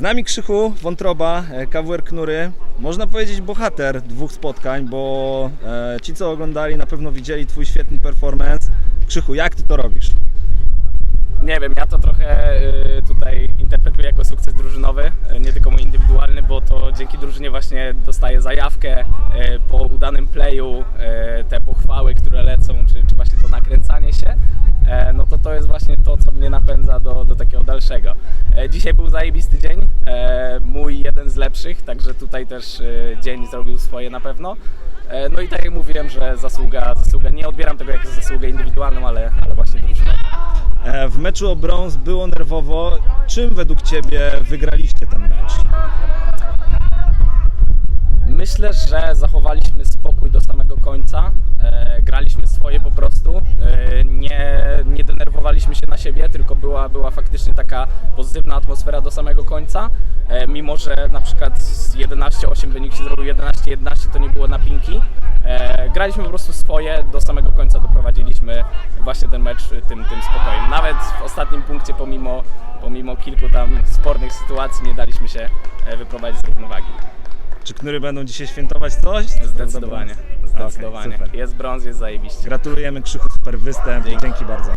Z nami Krzychu, Wątroba, e, KWR Knury. Można powiedzieć bohater dwóch spotkań, bo e, ci co oglądali na pewno widzieli Twój świetny performance. Krzychu, jak Ty to robisz? Nie wiem, ja to trochę y, tutaj interpretuję jako sukces drużynowy, y, nie tylko mój indywidualny, bo to dzięki drużynie właśnie dostaję zajawkę po udanym playu, y, te pochwały, które lecą, czy, czy właśnie to nakręcanie się, e, no to to jest właśnie to, co do, do takiego dalszego. E, Dzisiaj był zajebisty dzień, e, mój jeden z lepszych, także tutaj też y, dzień zrobił swoje na pewno. E, No i tak jak mówiłem, że zasługa, zasługa, nie odbieram tego jako zasługę indywidualną, ale, ale właśnie drużynową. E, w meczu o brąz było nerwowo. Czym według Ciebie wygraliście ten mecz? Myślę, że zachowaliśmy spokój do samego końca. E, graliśmy swoje po prostu. E, nie, nie denerwowaliśmy się na siebie, tylko była, była faktycznie taka pozytywna atmosfera do samego końca. E, mimo, że na przykład z 11-8 wynik się zrobił 11-11, to nie było napinki. E, graliśmy po prostu swoje, do samego końca doprowadziliśmy właśnie ten mecz tym, tym spokojem. Nawet w ostatnim punkcie, pomimo, pomimo kilku tam spornych sytuacji, nie daliśmy się e, wyprowadzić z równowagi. Czy Knury będą dzisiaj świętować coś? Zdecydowanie, Okej, zdecydowanie. super. jest brąz, jest zajebiście. Gratulujemy Krzychu, super występ. Dzięki. Dzięki bardzo.